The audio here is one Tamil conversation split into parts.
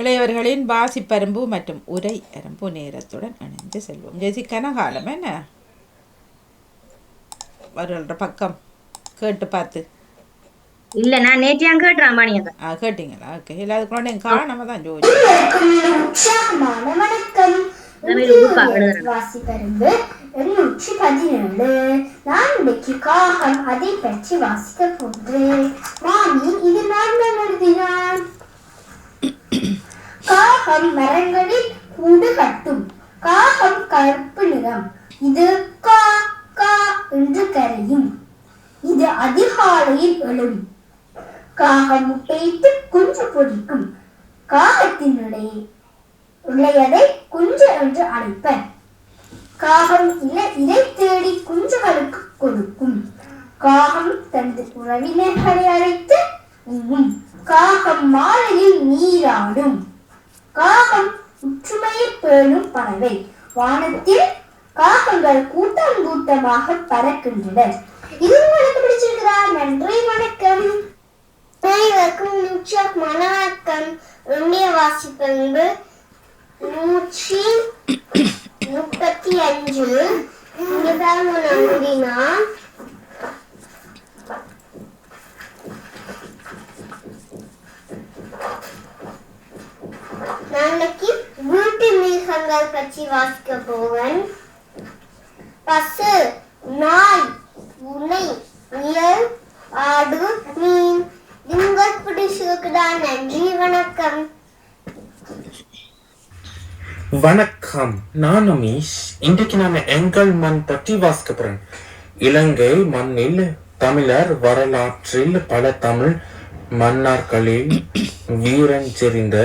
இளையவர்களின் வாசிப்பரும்பு மற்றும் உரை அரும்பு நேரத்துடன் இணைந்து செல்வோம். ஜெசி கனகாலம் என்ன? வருகின்ற பக்கம். கேட்டு பார்த்து. இல்ல நான் நேற்று கேட்டுறேன் மணியங்க ஆ கேட்டீங்களா? ஓகே. இல்லை அதுக்குள்ள என் காணாம தான் வணக்கம். வாசிப்பருந்து எண்ணூற்றி பதினேழு. நான் இன்னைக்கு காகம் அதை பற்றி வாசிக்க போகிறேன் மாமி இது நான் தான் எழுதினான். காகம் மரங்களில் கூடு கட்டும். காகம் கருப்பு நிறம். இது கா கா என்று கரையும். இது அதிகாலையில் எழும். காகம் முட்டையிட்டு குஞ்சு பொரிக்கும். காகத்தினுடைய இளையதை குஞ்சு என்று அழைப்பர். காகம் இலை இதை தேடி குஞ்சுகளுக்கு கொடுக்கும். காகம் தனது உறவினர்களை அழைத்து உண்ணும். காகம் மாலையில் நீராடும். காகம் ஒற்றுமையை பேணும் பறவை. வானத்தில் காகங்கள் கூட்டம் கூட்டமாக பறக்கின்றன. இது உங்களுக்கு பிடிச்சிருக்கிறா நன்றி வணக்கம். அனைவருக்கும் நூற்றாக் வணக்கம் இந்திய வாசிப்பண்பு நூற்றி முப்பத்தி அஞ்சு. இங்கே தான் நம்பினா நாளைக்கு வீட்டு மிருகங்கள் பற்றி வாசிக்க போவேன் பசு நாய் உனை முயல் ஆடு மீன் நீங்கள் பிடிச்சிருக்குதா நன்றி வணக்கம். வணக்கம். நான் அமீஷ் இன்றைக்கு நான் எங்கள் மண் பற்றி வாசிக்க போறேன் இலங்கை மண்ணில் தமிழர் வரலாற்றில் பல தமிழ் மன்னர்களில் வீரன் செறிந்த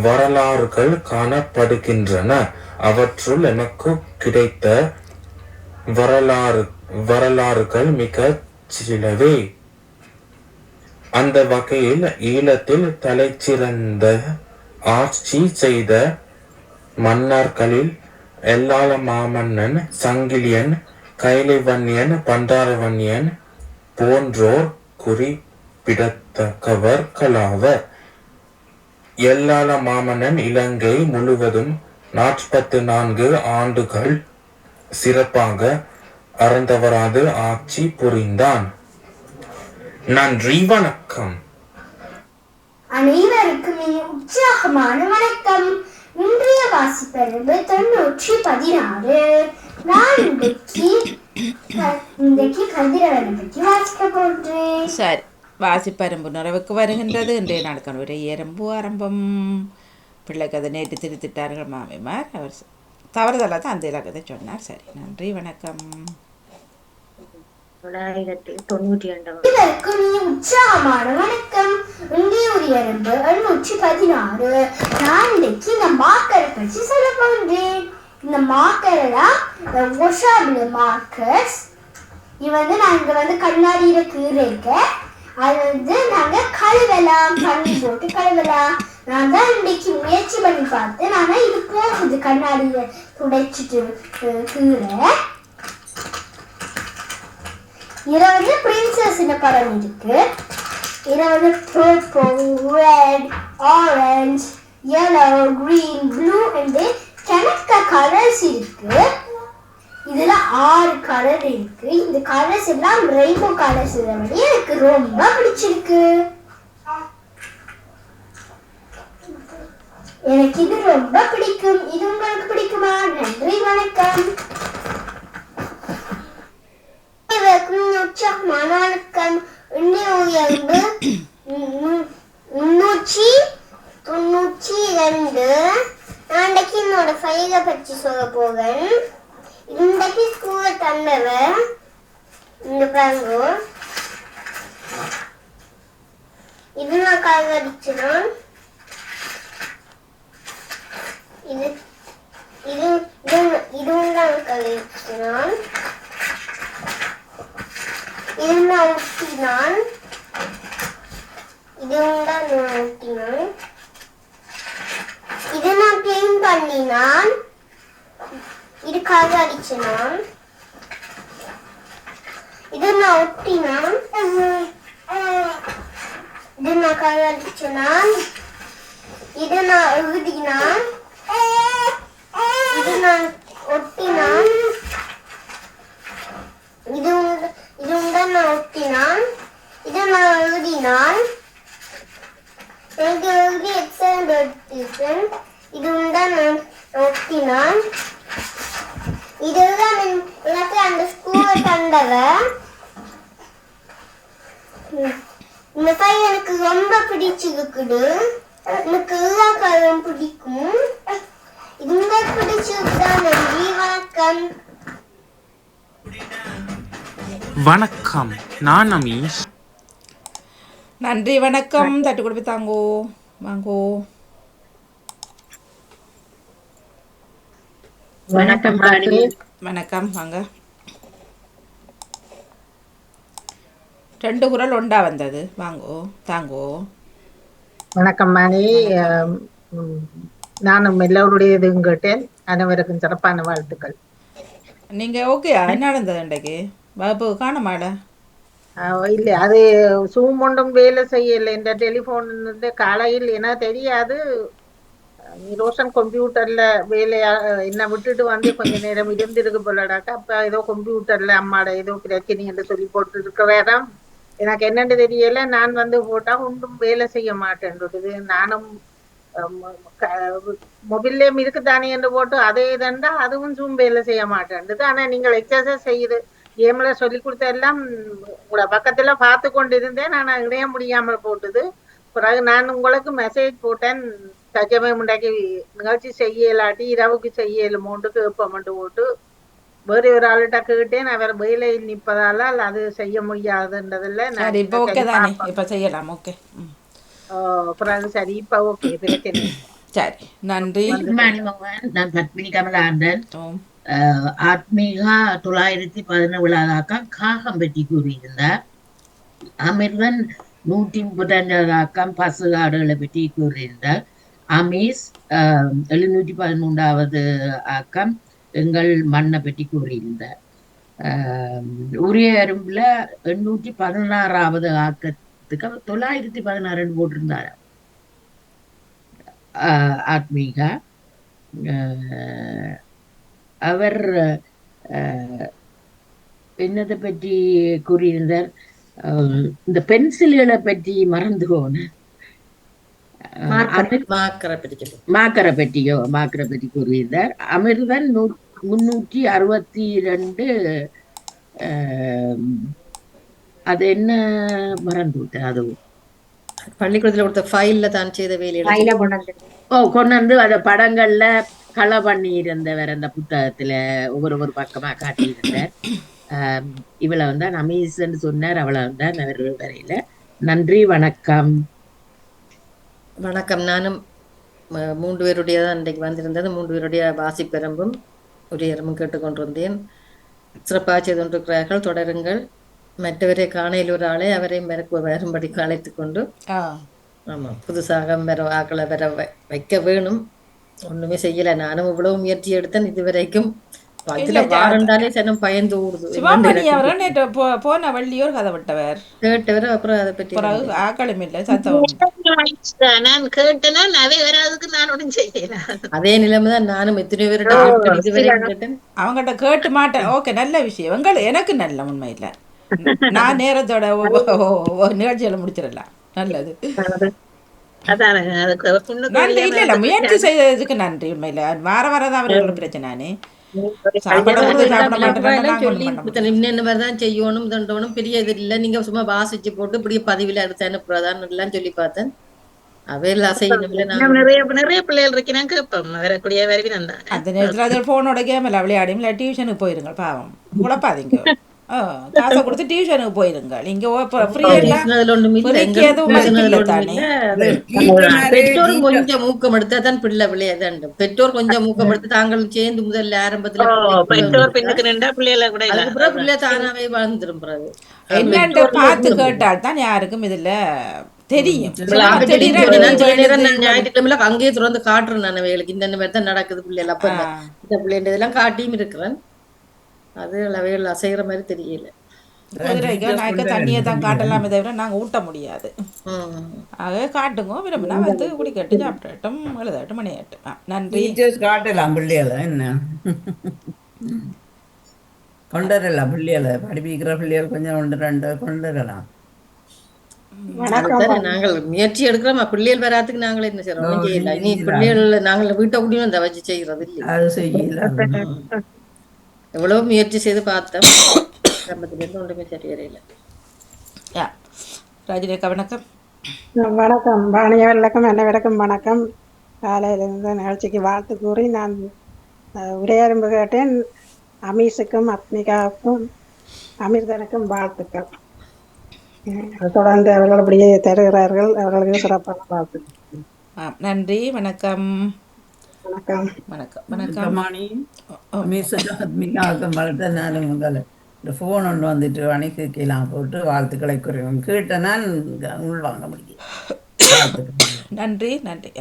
வரலாறுகள் காணப்படுகின்றன. அவற்றுள் எனக்கு கிடைத்த வரலாறு வரலாறுகள் மிக சிலவே. அந்த வகையில் ஈழத்தில் தலைச்சிறந்த ஆட்சி செய்த மன்னர்களில் எல்லாள மாமன்னன் சங்கிலியன் கைலைவன்யன் பண்டாரவன்யன் போன்றோர் குறிப்பிடத்தக்கவர்களாவர். எல்லாள மாமன்னன் இலங்கை முழுவதும் நாற்பத்தி நான்கு ஆண்டுகள் சிறப்பாக அறந்தவராது ஆட்சி புரிந்தான். நன்றி வணக்கம். அனைவருக்கும் உற்சாகமான வணக்கம். இன்றைய வாசிப்பறிவு தொண்ணூற்றி பதினாறு. நான் இன்றைக்கு கதிரவனை பற்றி வாசிக்க போன்றேன் சரி. வாசிப்பரும்பு நிறைவுக்கு வருகின்றது. இன்றைய நாட்கள் ஒரு எறும்பு ஆரம்பம். பிள்ளைக்கு அதை நேற்று திருத்திட்டார்கள் மாமிமார் அவர் தவறுதலாக தான் அந்த இலக்கத்தை சொன்னார். சரி நன்றி வணக்கம். தொள்ளாயிரத்தி தொண்ணூற்றி உற்சாகமான வணக்கம். இன்றைய ஒரு எறும்பு பதினாறு. நான் இன்றைக்கு இந்த மாக்கரை பற்றி சொல்ல இந்த மாக்கரெல்லாம் ஒஷாபிள் மார்க்கர்ஸ். இது வந்து நான் இங்க வந்து கண்ணாடியில கீரைக்க அது வந்து நாங்க கழுவலாம் தண்ணி போட்டு கழுவலாம். நான் தான் இன்னைக்கு முயற்சி பண்ணி பார்த்து நான் இது போகுது. கண்ணாடியை துடைச்சிட்டு அஹ், கீரை இதுல வந்து பிரின்சஸ் படம் இருக்கு. இதில் வந்து purple red orange yellow green blue and கணக்க கலர்ஸ் இருக்கு. இதுல ஆறு கலர் இருக்கு. இந்த கலர்ஸ் எல்லாம் ரெயின்போ கலர்ஸ் எனக்கு ரொம்ப பிடிச்சிருக்கு. எனக்கு இது ரொம்ப பிடிக்கும். இது உங்களுக்கு பிடிக்குமா? நன்றி வணக்கம். உற்சாகமான வணக்கம் இந்திய உயர்வு முன்னூற்றி தொண்ணூற்றி ரெண்டு நாளைக்கு என்னோட ஃபைலை பற்றி சொல்ல போவேன் இன்றைக்கு ஸ்கூலில் தந்தவர் இங்க பாருங்க இது நான் காய்கறிச்சிடும் இது இது இது இதுவும் தான் கழிச்சிடும் இதுதான் ஊட்டினான். இதுவும் தான் நான் ஊட்டினான். இது நான் கிளீன் பண்ணினான். இதுக்காக அடிச்சினான். இது நான் ஒட்டினான் இது நான் காக அடிச்சினான். இது நான் எழுதினான் இது நான் ஒட்டினான். இது இது நான் ஒட்டினான் இதை நான் எழுதினான் எனக்கு எழுதி எக்ஸாம் எடுத்தேன் இதுவும் தான் நான் ஒட்டினான் இதுதான் எனக்கு அந்த ஸ்கூலை தந்தவ. இந்த பையன் எனக்கு ரொம்ப பிடிச்சிருக்குது எனக்கு எல்லா காலம் பிடிக்கும். இது பிடிச்சிருக்குதான் நன்றி வணக்கம் வணக்கம். நான் அமீஷ். நன்றி வணக்கம். தட்டு கொடுப்பி தாங்கோ. வாங்கோ. வணக்கம் வணக்கம் வாங்க. ரெண்டு குரல் ஒண்டா வந்தது. வாங்கோ தாங்கோ. வணக்கம் மணி நானும் எல்லோருடைய இதுவும் கேட்டேன். அனைவருக்கும் சிறப்பான வாழ்த்துக்கள். நீங்கள் ஓகேயா என்ன நடந்தது இன்றைக்கு பாபு காண இல்ல அது சூம் ஒன்றும் வேலை செய்யலை இந்த டெலிஃபோன் இருந்து காலையில் என்ன தெரியாது ரோஷன் கம்ப்யூட்டர்ல வேலையா என்ன விட்டுட்டு வந்து கொஞ்ச நேரம் இருந்திருக்கு போலடாக்கா அப்ப ஏதோ கம்ப்யூட்டர்ல அம்மாட ஏதோ பிரச்சனை என்று சொல்லி போட்டு இருக்கிறாராம் எனக்கு என்னன்னு தெரியல நான் வந்து போட்டா ஒன்றும் வேலை செய்ய மாட்டேன்றது நானும் மொபைல்லேயும் இருக்குதானே என்று போட்டு அதே தண்டா அதுவும் ஜூம் வேலை செய்ய மாட்டேன்றது ஆனா நீங்கள் எக்ஸசைஸ் செய்யுது கேம்ல சொல்லி கொடுத்த எல்லாம் உங்களோட பக்கத்துல பார்த்து கொண்டு இருந்தேன் ஆனா இணைய முடியாமல் போட்டுது. பிறகு நான் உங்களுக்கு மெசேஜ் போட்டேன். சஜமே முண்டாக்கி நிகழ்ச்சி செய்யலாட்டி இரவுக்கு செய்யலுமோண்டு கேட்போம்ட்டு போட்டு வேறு ஒரு ஆள்கிட்ட கேட்டேன். அவர் வேலையில் நிற்பதால அது செய்ய முடியாதுன்றதுல நான் இப்போ செய்யலாம். ஓகே பிறகு சரி. இப்ப ஓகே பிரச்சனை. சரி. நன்றி. நான் பத்மினி ஓம். அஹ், ஆத்மீகா தொள்ளாயிரத்தி பதினேழாதாக்கம் காகம் பற்றி கூறியிருந்தார் அமிர்தன் நூற்றி முப்பத்தஞ்சாதாக்கம் பசு ஆடுகளை பற்றி கூறியிருந்தார் அமீஸ் எழுநூற்றி பதிமூன்றாவது ஆக்கம் எங்கள் மண்ணை பற்றி கூறியிருந்தார் உரிய அரும்புல எண்ணூற்றி பதினாறாவது ஆக்கத்துக்கு அவர் தொள்ளாயிரத்தி பதினாறுன்னு போட்டிருந்தார் ஆத்மீகா அஹ், அவர் என்னதை பற்றி கூறியிருந்தார்? இந்த பென்சில்களை பற்றி மறந்து போனேன் மாக்கரை பற்றியோ மாக்கரை பற்றி கூறியிருந்தார். அமிர்தன் நூ முன்னூற்றி அறுபத்தி ரெண்டு அது என்ன மறந்து விட்டேன் அதுவும் பள்ளிக்கூடத்துல கொடுத்த ஃபைல்ல தான் செய்த வேலையில ஓ கொண்டு வந்து அந்த படங்கள்ல களை பண்ணி இருந்தவர் அந்த புத்தகத்துல ஒவ்வொரு ஒரு பக்கமா காட்டியிருந்தார். இவளை வந்து அமீஸ்ன்னு சொன்னார். அவளை வந்து அவர் வரையில. நன்றி வணக்கம். வணக்கம். நானும் மூன்று பேருடைய தான் இன்றைக்கு வந்திருந்தது. மூன்று பேருடைய வாசிப்பெரம்பும் உரியரமும் கேட்டுக்கொண்டிருந்தேன். சிறப்பாக செய்து கொண்டிருக்கிறார்கள். தொடருங்கள். மற்றவரை காணையில் ஒரு ஆளை அவரை மறக்க வரும்படி அழைத்து கொண்டு ஆ. ஆமாம் புதுசாக வர ஆக்களை வர வை- வைக்க வேணும். ஒண்ணுமே செய்யல. நானும் இவ்வளவு முயற்சி எடுத்தேன் இதுவரைக்கும். போன வள்ளியோர் கதை விட்டவர். கேட்டவர் அப்புறம் அதை பற்றி ஆக்களும் இல்லை இல்லை. நான் கேட்டேன்னா அவை வராதுக்கு நான் ஒன்றும் செய்யல. அதே நிலைமை தான் நானும் எத்தனை அவங்ககிட்ட கேட்டு மாட்டேன். ஓகே நல்ல விஷயம். எங்கள் எனக்கு நல்ல உண்மையில் நான் நேரத்தோட நிகழ்ச்சியில முடிச்சிடலாம். நல்லது. நன்றி. இல்ல இல்ல முயற்சி செய்ததுக்கு நன்றி உண்மையில. வார வாரம் தான் அவர்களோட பிரச்சனை செய்யணும் தண்டோணும் பெரிய இது இல்லை. நீங்க சும்மா வாசிச்சு போட்டு இப்படி பதிவில் எடுத்து அனுப்புறதான்னு எல்லாம் சொல்லி பார்த்தேன். விளையாடியும் இல்லை டியூஷனுக்கு போயிருங்க பாவம். குழப்பாதீங்க காசை கொடுத்து டியூஷனுக்கு போயிருங்க நீங்க இப்போ ஃப்ரீ எல்லாம் பேசுனதுல ஒண்ணும் இல்ல. புரிக்கு எங்களுக்கு எதுவும் பேசுனதுல இல்லை ஒண்ணும் தானே. இல்ல. அது பெற்றோர் கொஞ்சம் ஊக்கம் எடுத்தா தான் பிள்ளை விளையாதான் பெற்றோர் கொஞ்சம் ஊக்கம் எடுத்து தாங்களும் சேர்ந்து முதல்ல ஆரம்பத்துல பெற்றோர் பெண்ணுக்கு நின்றா பிள்ளைகளை கூட இல்ல. அதுக்கப்புறம் பிள்ளை தானாவே வாழ்ந்துரும் என்னன்ட்டு பார்த்து கேட்டால் தான் யாருக்கும் இதுல தெரியும். ஞாயிற்றுக்கிழமையில அங்கேயே திறந்து காட்டுறேன் நான் அவைகளுக்கு இந்த மாதிரி தான் நடக்குது பிள்ளைகள். அப்ப இந்த- ஆ. இந்த பிள்ளைங்க இதெல்லாம் காட்டியும் இருக்கிறேன். அது அவைகள் அசைகிற மாதிரி தெரியல. குதிரைக்கு நாய்க்கு தண்ணியை தான் காட்டலாமே தவிர நாங்கள் ஊட்ட முடியாது. ஆக காட்டுங்க விரும்பினா வந்து குடிக்கட்டு சாப்பிடட்டும் எழுதட்டும் மணியாட்டும். நன்றி. காட்டலாம் பிள்ளைகளை என்ன? கொண்டுவரலாம் பிள்ளைகளை படிப்பிக்கிற பிள்ளைகள் கொஞ்சம் ஒன்று ரெண்டு கொண்டு வரலாம். அதுதானே நாங்கள் முயற்சி எடுக்கிறோம் பிள்ளைகள் வராதுக்கு நாங்கள் என்ன செய்யறோம்? இனி பிள்ளைகள் நாங்கள் வீட்டை குடியும் இந்த வச்சு செய்யறது இல்லை அது செய்யல. எவ்வளவு முயற்சி செய்து பார்த்தோம். ஆரம்பத்திலிருந்து ஒன்றுமே சரி வரையில. யா ராஜரேகா வணக்கம். வணக்கம். வாணிய வணக்கம் என்ன வணக்கம் வணக்கம். காலையிலிருந்து நிகழ்ச்சிக்கு வாழ்த்து கூறி நான் உரையாரம்பு கேட்டேன். அமீஸுக்கும் அத்மிகாவுக்கும் அமிர்தனுக்கும் வாழ்த்துக்கள். தொடர்ந்து அவர்கள் அப்படியே தருகிறார்கள். அவர்களுக்கு சிறப்பான வாழ்த்துக்கள். ஆ நன்றி. வணக்கம். வணக்கம். வணக்கம். வணக்கம். மாணி வளர்த்த நானும் முதல்ல இந்த ஃபோன் ஒன்று வந்துட்டு அணைக்கலாம் போட்டு வாழ்த்துக்களை குறைவும் கேட்ட நான் உள் வாங்க முடியும். நன்றி நன்றி.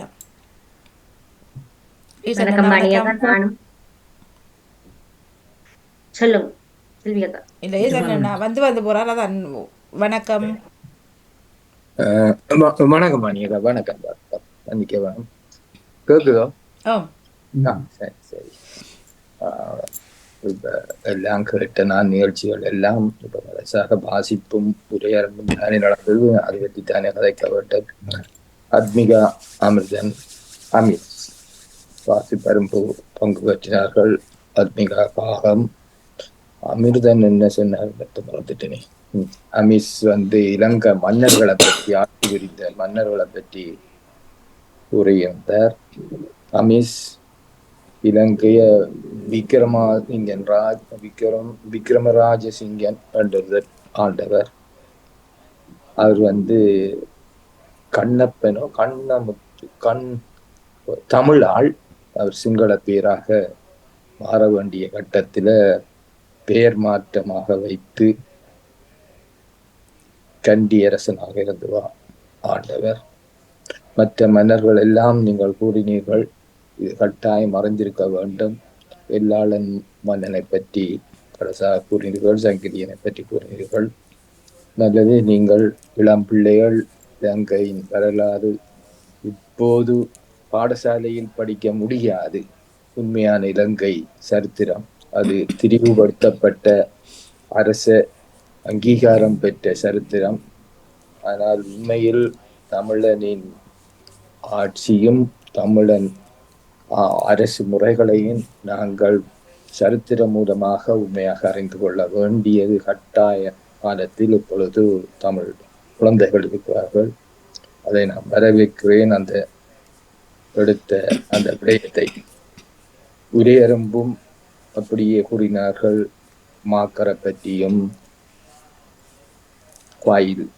வந்து வந்து போறார். அதான் வணக்கம். வணக்கம். வணக்கம் கேக்குதோ? ஓ ஆ சரி சரி எல்லாம் கேட்ட நான் நிகழ்ச்சிகள் எல்லாம் இப்போ மனசாக வாசிப்பும் உரையாடலும் தானே நடந்தது அதை பற்றி தானே கதைக்கப்பட்ட அத்மிகா அமிர்தன் அமித் வாசிப்பரும்பு பங்கு பெற்றினார்கள் அத்மிகா பாகம் அமிர்தன் என்ன சொன்னார் பத்து மறந்துட்டேனே அமிஸ் வந்து இலங்கை மன்னர்களை பற்றி ஆட்சி புரிந்த மன்னர்களை பற்றி கூறியிருந்தார் அமிஸ் இலங்கைய விக்ரமாசிங்கன் ராஜ் விக்ரம் விக்ரமராஜசிங்கன் என்றவர் ஆண்டவர். அவர் வந்து கண்ணப்பனோ கண்ணமுத்து கண் தமிழ் ஆள். அவர் சிங்கள பேராக மாற வேண்டிய கட்டத்துல பெயர் மாற்றமாக வைத்து கண்டியரசனாக இருந்து ஆண்டவர். மற்ற மன்னர்கள் எல்லாம் நீங்கள் கூறினீர்கள் இது கட்டாயம் அறிந்திருக்க வேண்டும். வெள்ளாளன் மன்னனை பற்றி கடைசா கூறினீர்கள் சங்கிலியனை பற்றி கூறினீர்கள். நல்லது நீங்கள் இளம் பிள்ளைகள் இலங்கையின் வரலாறு. இப்போது பாடசாலையில் படிக்க முடியாது. உண்மையான இலங்கை சரித்திரம். அது திரிவுபடுத்தப்பட்ட அரச அங்கீகாரம் பெற்ற சரித்திரம். ஆனால் உண்மையில் தமிழனின் ஆட்சியும் தமிழன் அரசு முறைகளையும் நாங்கள் சரித்திரம் மூலமாக உண்மையாக அறிந்து கொள்ள வேண்டியது கட்டாய காலத்தில் இப்பொழுது தமிழ் குழந்தைகள் இருக்கிறார்கள். அதை நான் வரவேற்கிறேன். அந்த எடுத்த அந்த விடயத்தை உரையரும்பும் அப்படியே கூறினார்கள். மாக்கரை பற்றியும் கோயில்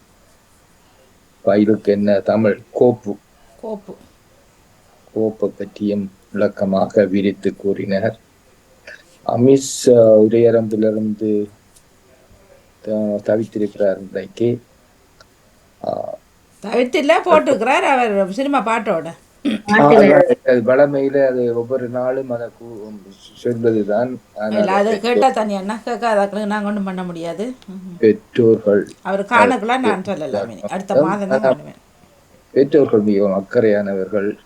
கோயிலுக்கு என்ன? தமிழ் கோப்பு. கோப்பு. கோப்பை பற்றியும் விளக்கமாக விரித்து கூறினார். அமிஸ் அஹ், உரையரம்பிலிருந்து த- தவித்திருக்கிறார் இன்றைக்கு. ஆஹ், தவிர்த்தில்ல போட்டுக்கிறார் அவர் சினிமா பாட்டோட. அது வளமையில அது ஒவ்வொரு நாளும் அதை சொல்வதுதான். அது கேட்டால் தனி அண்ணா கேட்காதாக்களுக்கு நாங்கள் ஒன்றும் பண்ண முடியாது. பெற்றோர்கள் அவர் காணக்குள்ள நான் சொல்லலாம். அடுத்த மாதம் பெற்றோர்கள் மிகவும் அக்கறையானவர்கள்.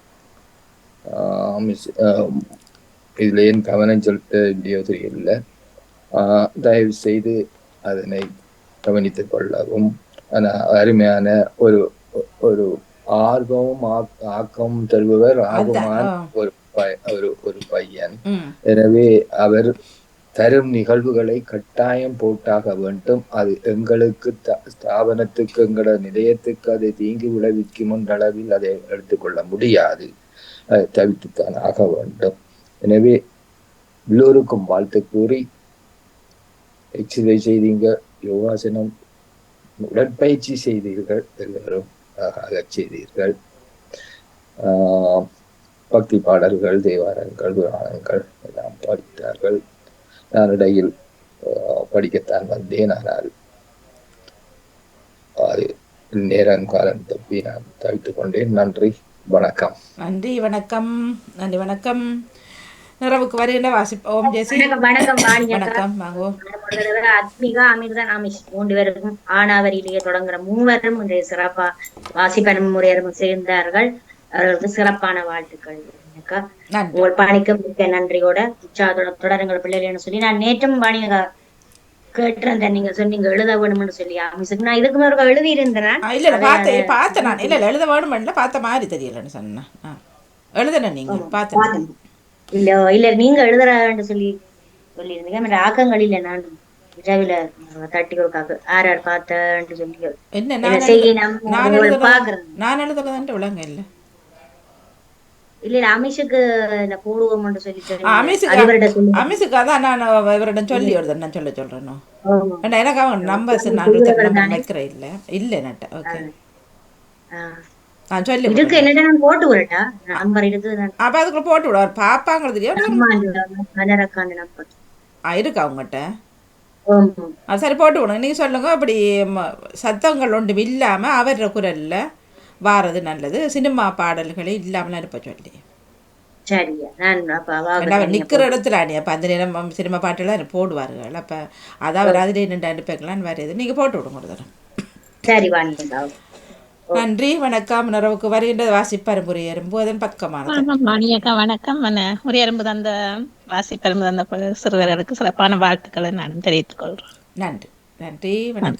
இதுல ஏன் கவனம் செலுத்த வேண்டியோ ஆஹ் தயவு செய்து அதனை கவனித்துக் கொள்ளவும். அருமையான ஒரு ஒரு ஆர்வமும் ஆக்- ஆக்கமும் தருபவர் ஆர்வமான. ஒரு ஒரு ஒரு பையன். எனவே அவர் தரும் நிகழ்வுகளை கட்டாயம் போட்டாக வேண்டும். அது எங்களுக்கு ஸ்தாபனத்துக்கு எங்களோட நிலையத்துக்கு அதை தீங்கு விளைவிக்கும் அளவில் அதை எடுத்துக்கொள்ள முடியாது. அதை தவிர்த்துத்தான் ஆக வேண்டும். எனவே எல்லோருக்கும் வாழ்த்து கூறி எக்ஸசைஸ் செய்தீங்க யோகாசனம் உடற்பயிற்சி செய்தீர்கள் எல்லோரும் அழகாக செய்தீர்கள். ஆஹ் பக்தி பாடல்கள் தேவாரங்கள் புராணங்கள் எல்லாம் படித்தார்கள். நான் இடையில் படிக்கத்தான் வந்தேன் ஆனால் அது நேரம் காலம் தப்பி நான் தவித்துக் கொண்டேன். நன்றி. வணக்கம். நன்றி வணக்கம். நன்றி வணக்கம். நிறைவுக்கு வருகின்ற வாசிப்பு ஓம் ஜெயசி வணக்கம் வணக்கம் அத்மிகா அமிர்தன் அமிஷ் மூன்று பேருக்கும் ஆனாவரியிலேயே தொடங்குற மூவரும் இன்றைய சிறப்பா வாசிப்பனும் முறையரும் சேர்ந்தார்கள். அவர்களுக்கு சிறப்பான வாழ்த்துக்கள் உங்கள் பணிக்கு மிக்க நன்றியோட உற்சாகத்தோட தொடருங்கள் பிள்ளைகள்னு சொல்லி நான் நேற்றும் வாணியக்கா கேட்டிருந்தேன் நீங்க சொன்னீங்க எழுத வேணும்னு சொல்லி. அமிஷுக்கு நான் இதுக்கு மேல எழுதி இருந்தேன் இல்ல பார்த்தேன். பார்த்தேன் நான். இல்ல எழுத வேணுமென்ல பார்த்த மாதிரி தெரியலன்னு சொன்னேன். ஆ எழுதுனேன் நீங்க. பார்த்தேன். இல்ல இல்ல நீங்க எழுதுறான்னு சொல்லி சொல்லியிருந்தீங்க. ஆக்கங்கள் இல்ல நான் இரவில தட்டி ஒரு காக்கு யார் யார் பார்த்தேன்னு சொல்லி என்ன நான் செய்ய எழுத- நம்ம நான் உங்களை எழுதுறதா பாக்குறேன் நான் எழுதுறதான்ட்டு விளங்க இல்ல. இல்ல அமிஷுக்கு இந்த போடுவோம்னு சொல்லி. அமிசுக்கு அதான் நான் இவரிடம் சொல்லி வருதேன் நான் சொல்ல சொல்றேன். ஏன்னா எனக்கு அவங்க நம்பர்ஸ் நான் வைக்கிறேன் இல்ல. இல்ல நட்ட ஓகே ஆ. நான் சொல்லி இதுக்கு விடுறேன். என்னடா நான் போட்டு விடட்டா நம்பர் இருக்கு நான் அப்ப அதுக்குள்ள போட்டு விடுவார் பாப்பாங்க தெரியும் ஆ, இருக்கு அவங்ககிட்ட சரி போட்டு விடுங்க நீங்க சொல்லுங்க அப்படி சத்தங்கள் ஒன்றும் இல்லாம அவர் குரல்ல வாரது நல்லது. சினிமா பாடல்களே இல்லாமலாம் இருப்ப சொல்லி நிக்கிற இடத்துல அணி அப்ப அந்த நேரம் சினிமா பாட்டுலாம் போடுவார்கள். அப்ப அதாவது அதிலே நின்று அனுப்பிக்கலான்னு வருது நீங்க போட்டு விடுங்க ஒரு தரம் சரி நன்றி வணக்கம். நிறவுக்கு வருகின்ற வாசிப்பரம்புரை எறும்போதன் பக்கமானது. ஆமாம் மணியக்கா வணக்கம். எறும்பு தந்த வாசிப்பெரும்பு தந்த சிறுவர்களுக்கு சிறப்பான வாழ்த்துக்களை நான் தெரிவித்துக் கொள்கிறேன் நன்றி நன்றி வணக்கம்.